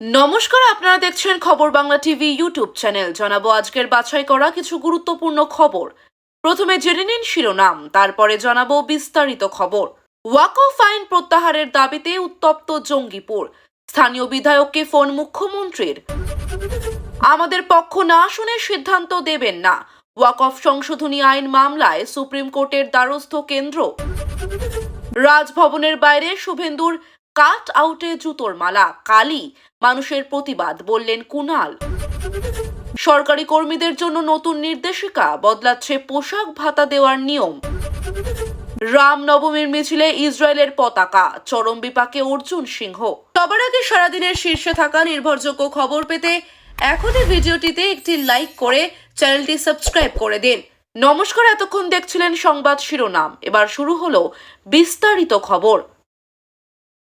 নমস্কার, আপনারা দেখছেন খবর বাংলা টিভি ইউটিউব চ্যানেল। জানাব আজকের বাছাই করা কিছু গুরুত্বপূর্ণ খবর। প্রথমে জেনে নিন শিরোনাম, তারপরে জানাব বিস্তারিত খবর। ওয়াকফ আইন প্রত্যাহারের দাবিতে উত্তপ্ত জঙ্গিপুর। স্থানীয় বিধায়ককে ফোন মুখ্যমন্ত্রীর। আমাদের পক্ষ না শুনে সিদ্ধান্ত দেবেন না। ওয়াকফ সংশোধনী আইন মামলায় সুপ্রিম কোর্টের দ্বারস্থ কেন্দ্র। রাজভবনের বাইরে শুভেন্দুর কাট আউটে জুতোর মালা, কালি। মানুষের প্রতিবাদ, বললেন কুনাল। সরকারি কর্মীদের জন্য নতুন নির্দেশিকা, বদলাচ্ছে পোশাক ভাতা দেওয়ার নিয়ম। রাম নবমীর মিছিলে ইসরায়েলের পতাকা, চরম বিপাকে অর্জুন সিংহ। সবার আগে সারাদিনের শীর্ষে থাকা নির্ভরযোগ্য খবর পেতে এখনই ভিডিওটিতে একটি লাইক করে চ্যানেলটি সাবস্ক্রাইব করে দিন। নমস্কার, এতক্ষণ দেখছিলেন সংবাদ শিরোনাম। এবার শুরু হলো বিস্তারিত খবর।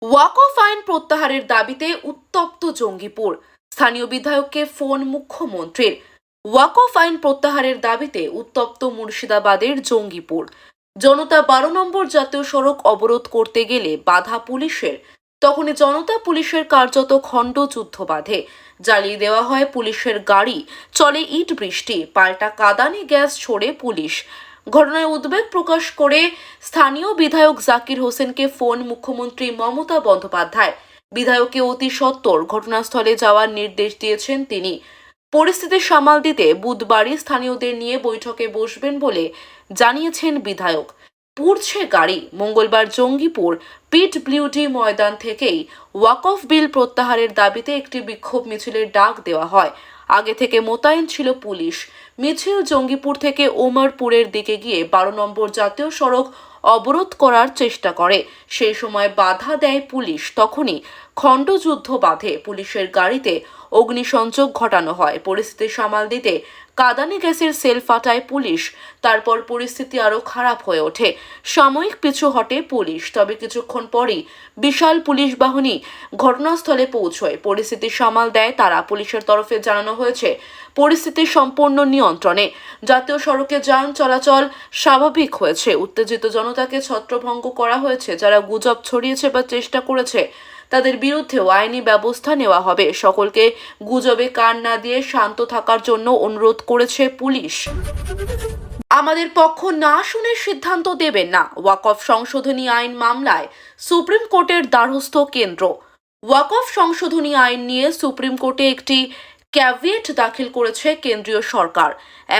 ওয়াকফ আইন প্রত্যাহারের দাবিতে উত্তপ্ত জঙ্গিপুর। স্থানীয় বিধায়ককে ফোন মুখ্যমন্ত্রীর। ওয়াকফ আইন প্রত্যাহারের দাবিতে উত্তপ্ত মুর্শিদাবাদের জঙ্গিপুর। জনতা বারো নম্বর জাতীয় সড়ক অবরোধ করতে গেলে বাধা পুলিশের। তখনই জনতা পুলিশের কার্যত খণ্ড যুদ্ধ বাঁধে। জ্বালিয়ে দেওয়া হয় পুলিশের গাড়ি। চলে ইট বৃষ্টি। পাল্টা কাদানে গ্যাস ছড়ে পুলিশ। ঘটনায় উদ্বেগ প্রকাশ করে স্থানীয় বিধায়ক জাকির হোসেনকে ফোন মুখ্যমন্ত্রী মমতা বন্দ্যোপাধ্যায়। বিধায়ককে অতি সত্বর ঘটনাস্থলে যাওয়ার নির্দেশ দিয়েছেন তিনি। পরিস্থিতি সামাল দিতে বুধবারই স্থানীয়দের নিয়ে বৈঠকে বসবেন বলে জানিয়েছেন বিধায়ক। পুড়ছে গাড়ি, মঙ্গলবার জঙ্গিপুর পিট ব্লিউডি ময়দান থেকেই ওয়াকফ বিল প্রত্যাহারের দাবিতে একটি বিক্ষোভ মিছিলের ডাক দেওয়া হয়। আগে থেকে মোতায়েন ছিল পুলিশ। মিছিল জঙ্গিপুর থেকে ওমরপুরের দিকে গিয়ে বারো নম্বর জাতীয় সড়ক অবরোধ করার চেষ্টা করে। সেই সময় বাধা দেয় পুলিশ। তখনই খণ্ডযুদ্ধ বাঁধে। পুলিশের গাড়িতে অগ্নিসংযোগ ঘটানো হয়। পরিস্থিতি সামাল দিতে কাদানে গ্যাসের সেল ফাটায় পুলিশ। তারপর পরিস্থিতি আরও খারাপ হয়ে ওঠে। সাময়িক পিছু হটে পুলিশ, তবে কিছুক্ষণ পরই বিশাল পুলিশ বাহিনী ঘটনাস্থলে পৌঁছয়। পরিস্থিতি সামাল দেয় তারা। পুলিশের তরফে জানানো হয়েছে, পরিস্থিতি সম্পূর্ণ নিয়ন্ত্রণে। জাতীয় সড়কে যান চলাচল স্বাভাবিক হয়েছে। উত্তেজিত জনতাকে ছত্রভঙ্গ করা হয়েছে। যারা গুজব ছড়িয়েছে বা চেষ্টা করেছে তাদের বিরুদ্ধেও আইনি ব্যবস্থা নেওয়া হবে। সকলকে গুজবে কান না দিয়ে শান্ত থাকার জন্য অনুরোধ করেছে পুলিশ। আমাদের পক্ষ না শুনে সিদ্ধান্ত দেবেন না। ওয়াকফ সংশোধনী আইন মামলায় সুপ্রিম কোর্টের দ্বারস্থ কেন্দ্র। ওয়াকফ সংশোধনী আইন নিয়ে সুপ্রিম কোর্টে একটি ক্যাভিয়েট দাখিল করেছে কেন্দ্রীয় সরকার।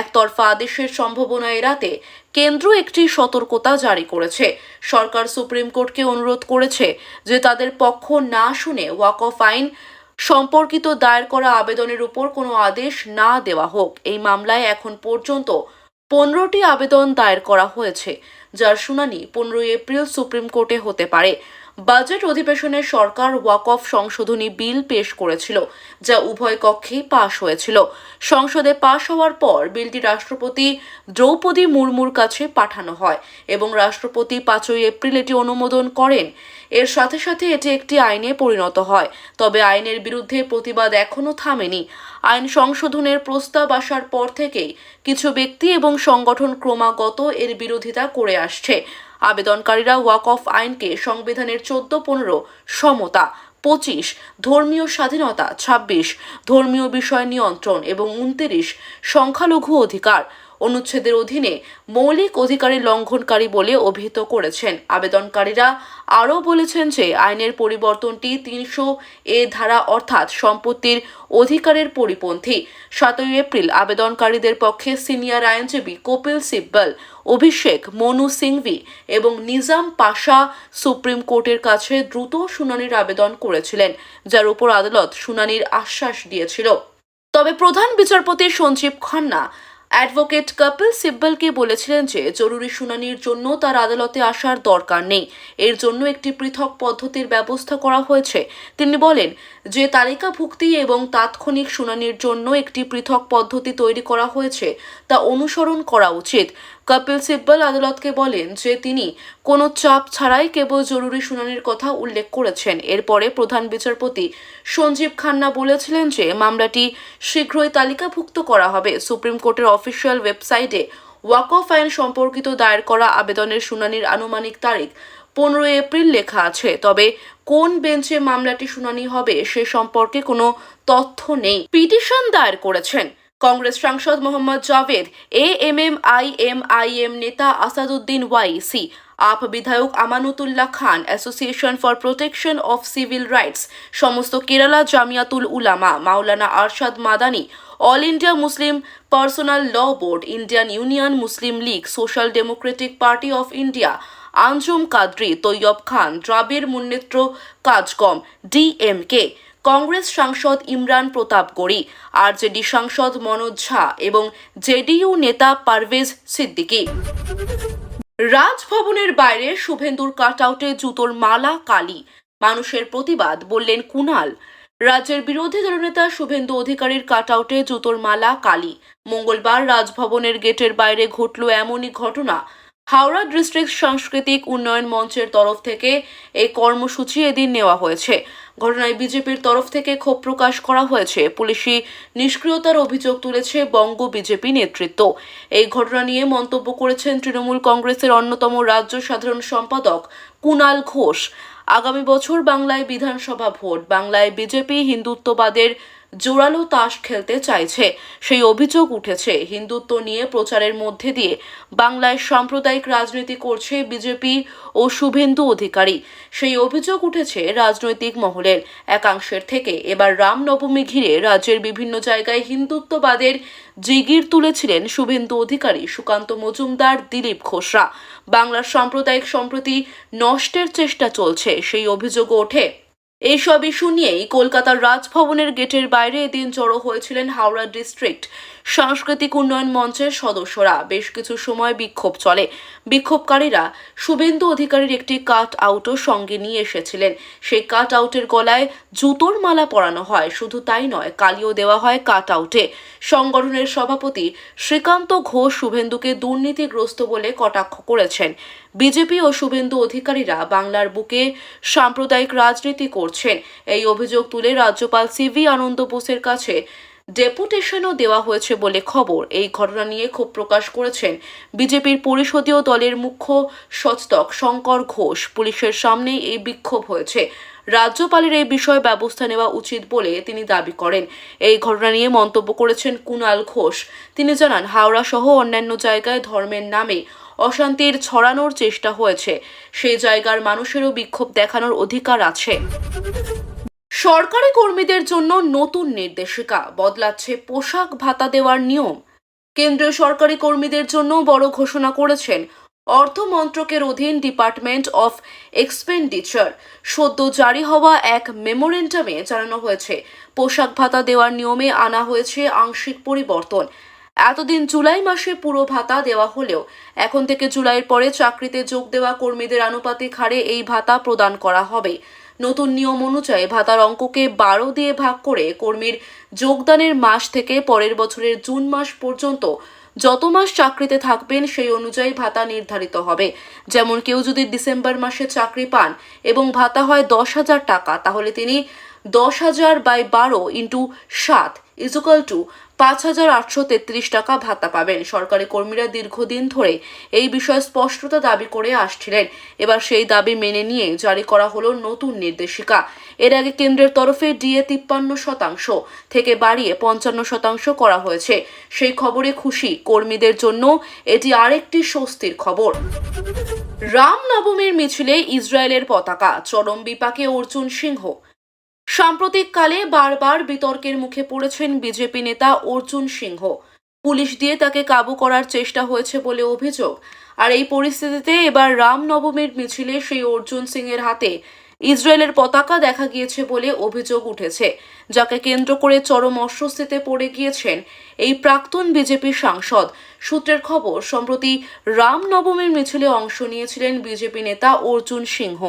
একতরফা আদেশের সম্ভাবনা এড়াতে কেন্দ্র একটি সতর্কতা জারি করেছে। সরকার সুপ্রিম কোর্টকে অনুরোধ করেছে যে তাদের পক্ষ না শুনে ওয়াক অফ আইন সম্পর্কিত দায়ের করা আবেদনের উপর কোনো আদেশ না দেওয়া হোক। এই মামলায় এখন পর্যন্ত পনেরোটি আবেদন দায়ের করা হয়েছে, যার শুনানি পনেরোই এপ্রিল সুপ্রিম কোর্টে হতে পারে। বাজেট অধিবেশনে সরকার ওয়াকফ সংশোধনী বিল পেশ করেছিল, যা উভয় কক্ষেই পাশ হয়েছিল। সংসদে পাশ হওয়ার পর বিলটি রাষ্ট্রপতি দ্রৌপদী মুর্মুর কাছে পাঠানো হয় এবং রাষ্ট্রপতি পাঁচই এপ্রিল এটি অনুমোদন করেন। এর সাথে সাথে এটি একটি আইনে পরিণত হয়, তবে আইনের বিরুদ্ধে প্রতিবাদ এখনও থামেনি। আইন সংশোধনের প্রস্তাব আসার পর থেকেই কিছু ব্যক্তি এবং সংগঠন ক্রমাগত এর বিরোধিতা করে আসছে। আবেদনকারীরা ওয়াক অফ আইনকে সংবিধানের চোদ্দ, পনেরো, সমতা, পঁচিশ, ধর্মীয় স্বাধীনতা, ছাব্বিশ, ধর্মীয় বিষয় নিয়ন্ত্রণ এবং উনত্রিশ, সংখ্যালঘু অধিকার অনুচ্ছেদের অধীনে মৌলিক অধিকারের লঙ্ঘনকারী বলে অভিহিত করেছেন। আবেদনকারীরা আরও বলেছেন যে, আইনের পরিবর্তনটি তিনশো এ ধারা অর্থাৎ সম্পত্তির অধিকারের পরিপন্থী। সাতই এপ্রিল আবেদনকারীদের পক্ষে সিনিয়র আইনজীবী কপিল সিব্বল, অভিষেক মনু সিংভি এবং নিজাম পাশা সুপ্রিম কোর্টের কাছে দ্রুত শুনানির আবেদন করেছিলেন, যার উপর আদালত শুনানির আশ্বাস দিয়েছিল। তবে প্রধান বিচারপতি সঞ্জীব খান্না অ্যাডভোকেট কপিল সিব্বলকে বলেছিলেন যে জরুরি শুনানির জন্য তার আদালতে আসার দরকার নেই। এর জন্য একটি পৃথক পদ্ধতির ব্যবস্থা করা হয়েছে। তিনি বলেন যে তালিকাভুক্তি এবং তাৎক্ষণিক শুনানির জন্য একটি পৃথক পদ্ধতি তৈরি করা হয়েছে, তা অনুসরণ করা উচিত। কপিল সিব্বল আদালতকে বলেন যে তিনি কোনো চাপ ছাড়াই কেবল জরুরি শুনানির কথা উল্লেখ করেছেন। এরপরে প্রধান বিচারপতি সঞ্জীব খান্না বলেছিলেন যে মামলাটি শীঘ্রই তালিকাভুক্ত করা হবে। সুপ্রিম কোর্টের অফিসিয়াল ওয়েবসাইটে ওয়াকফ আইন সম্পর্কিত দায়ের করা আবেদনের শুনানির আনুমানিক তারিখ পনেরোই এপ্রিল লেখা আছে। তবে কোন বেঞ্চে মামলাটি শুনানি হবে সে সম্পর্কে কোনো তথ্য নেই। পিটিশন দায়ের করেছেন কংগ্রেস সাংসদ Mohammad Javed A M M I M I M নেতা আসাদুদ্দিন ওয়াইসি, আপ বিধায়ক Amanatullah Khan, association for protection of civil rights, সমস্ত Kerala Jamiatul Ulama, Maulana Arshad Madani, all India Muslim personal law board, Indian Union Muslim League, social democratic party of India Anjum Qadri, Taiyab Khan, Dravida Munnetra Kazhagam DMK. Congress সাংসদ ইমরান প্রতাপ গড়ি, RJD সাংসদ মনোজ ঝা এবং JDU নেতা পারভেজ সিদ্দিকী। রাজভবনের বাইরে শুভেন্দুর কাটআউটে জুতোর মালা কালি, মানুষের প্রতিবাদ, বললেন কুনাল রাজ্যের বিরোধী দলনেতা শুভেন্দু অধিকারীর কাটআউটে জুতোর মালা কালি। মঙ্গলবার রাজভবনের গেটের বাইরে ঘটল এমনই ঘটনা হাওড়া ডিস্ট্রিক্ট সাংস্কৃতিক উন্নয়ন মঞ্চের তরফ থেকে এই কর্মসূচি এদিন নেওয়া হয়েছে। ঘটনায় বিজেপির তরফ থেকে ক্ষোভ প্রকাশ করা হয়েছে। পুলিশি নিষ্ক্রিয়তার অভিযোগ তুলেছে বঙ্গ বিজেপি নেতৃত্ব। এই ঘটনা নিয়ে মন্তব্য করেছেন তৃণমূল কংগ্রেসের অন্যতম রাজ্য সাধারণ সম্পাদক কুনাল ঘোষ। আগামী বছর বাংলায় বিধানসভা ভোট। বাংলায় বিজেপি হিন্দুত্ববাদের জোরালো তাস খেলতে চাইছে। সেই অভিযোগ উঠেছে। হিন্দুত্ব নিয়ে প্রচারের মধ্যে দিয়ে বাংলায় সাম্প্রদায়িক রাজনীতি করছে বিজেপি ও শুভেন্দু অধিকারী। সেই অভিযোগ উঠেছে রাজনৈতিক মহলের। একাংশের থেকে এবার রামনবমী ঘিরে রাজ্যের বিভিন্ন জায়গায় হিন্দুত্ববাদের জিগির তুলেছিলেন শুভেন্দু অধিকারী সুকান্ত মজুমদার, দিলীপ ঘোষরা বাংলার সাম্প্রদায়িক সম্প্রতি নষ্টের চেষ্টা চলছে। সেই অভিযোগও ওঠে এইসব ইস্যু নিয়েই কলকাতার রাজভবনের গেটের বাইরে এদিন জড়ো হয়েছিলেন হাওড়া ডিস্ট্রিক্ট সাংস্কৃতিক উন্নয়ন মঞ্চের সদস্যরা বেশ কিছু সময় বিক্ষোভ চলে। বিক্ষোভকারীরা শুভেন্দু অধিকারীর একটি কাট আউটও সঙ্গে নিয়ে এসেছিলেন। সেই কাট আউটের গলায় জুতোর মালা পরানো হয়। শুধু তাই নয়, কালিও দেওয়া হয় কাট আউটে। সংগঠনের সভাপতি শ্রীকান্ত ঘোষ শুভেন্দুকে দুর্নীতিগ্রস্ত বলে কটাক্ষ করেছেন। বিজেপি ও শুভেন্দু অধিকারীরা বাংলার বুকে সাম্প্রদায়িক রাজনীতি করছেন। এই অভিযোগ তুলে রাজ্যপাল সিভি আনন্দ বোসের কাছে ডেপুটেশনও দেওয়া হয়েছে বলে খবর। এই ঘটনা নিয়ে ক্ষোভ প্রকাশ করেছেন বিজেপির পরিষদীয় দলের মুখ্য সচেতক শঙ্কর ঘোষ। পুলিশের সামনেই এই বিক্ষোভ হয়েছে। রাজ্যপালের এই বিষয়ে ব্যবস্থা নেওয়া উচিত বলে তিনি দাবি করেন। এই ঘটনা নিয়ে মন্তব্য করেছেন কুনাল ঘোষ। তিনি জানান হাওড়া সহ অন্যান্য জায়গায় ধর্মের নামে অশান্তির ছড়ানোর চেষ্টা হয়েছে। সেই জায়গার মানুষেরও বিক্ষোভ দেখানোর অধিকার আছে। সরকারি কর্মীদের জন্য নতুন নির্দেশিকা, বদলাচ্ছে পোশাক ভাতা দেওয়ার নিয়ম। কেন্দ্রীয় সরকারি কর্মীদের জন্য বড় ঘোষণা করেছেন অর্থ মন্ত্রকের অধীন ডিপার্টমেন্ট অফ এক্সপেন্ডিচার। সদ্য জারি হওয়া এক মেমোরেন্টামে জানানো হয়েছে, পোশাক ভাতা দেওয়ার নিয়মে আনা হয়েছে আংশিক পরিবর্তন। এতদিন জুলাই মাসে পুরো ভাতা দেওয়া হলেও এখন থেকে জুলাইয়ের পরে চাকরিতে যোগ দেওয়া কর্মীদের আনুপাতিক হারে এই ভাতা প্রদান করা হবে। নতুন নিয়ম অনুযায়ী ভাতার অঙ্ককে বারো দিয়ে ভাগ করে কর্মীর যোগদানের মাস থেকে পরের বছরের জুন মাস পর্যন্ত যত মাস চাকরিতে থাকবেন, সেই অনুযায়ী ভাতা নির্ধারিত হবে। যেমন কেউ যদি ডিসেম্বর মাসে চাকরি পান এবং ভাতা হয় দশ হাজার টাকা, তাহলে তিনি দশ হাজার বাই বারো ইন্টু সাত ইজুকাল টু পাঁচ হাজার আটশো তেত্রিশ টাকা ভাতা পাবেন। সরকারি কর্মীরা দীর্ঘদিন ধরে এই বিষয়ে স্পষ্টতা দাবি করে আসছিলেন। এবার সেই দাবি মেনে নিয়ে জারি করা হলো নতুন নির্দেশিকা। এর আগে কেন্দ্রের তরফে ডিএ তিপ্পান্ন শতাংশ থেকে বাড়িয়ে পঞ্চান্ন শতাংশ করা হয়েছে। সেই খবরে খুশি কর্মীদের জন্য এটি আরেকটি স্বস্তির খবর। রামনবমীর মিছিলে ইসরায়েলের পতাকা, চরম বিপাকে অর্জুন সিংহ সাম্প্রতিককালে বারবার বিতর্কের মুখে পড়েছেন বিজেপি নেতা অর্জুন সিংহ। পুলিশ দিয়ে তাকে কাবু করার চেষ্টা হয়েছে বলে অভিযোগ। আর এই পরিস্থিতিতে এবার রামনবমীর মিছিলে সেই অর্জুন সিংয়ের হাতে ইসরায়েলের পতাকা দেখা গিয়েছে বলে অভিযোগ উঠেছে, যাকে কেন্দ্র করে চরম অস্বস্তিতে পড়ে গিয়েছেন এই প্রাক্তন বিজেপি সাংসদ। সূত্রের খবর, সম্প্রতি রামনবমীর মিছিলে অংশ নিয়েছিলেন বিজেপি নেতা অর্জুন সিংহ।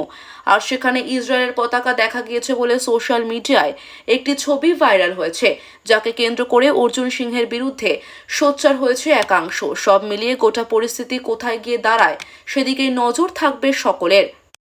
আর সেখানে ইসরায়েলের পতাকা দেখা গিয়েছে বলে সোশ্যাল মিডিয়ায় একটি ছবি ভাইরাল হয়েছে, যাকে কেন্দ্র করে অর্জুন সিংহের বিরুদ্ধে সোচ্চার হয়েছে একাংশ। সব মিলিয়ে গোটা পরিস্থিতি কোথায় গিয়ে দাঁড়ায় সেদিকে নজর থাকবে সকলের।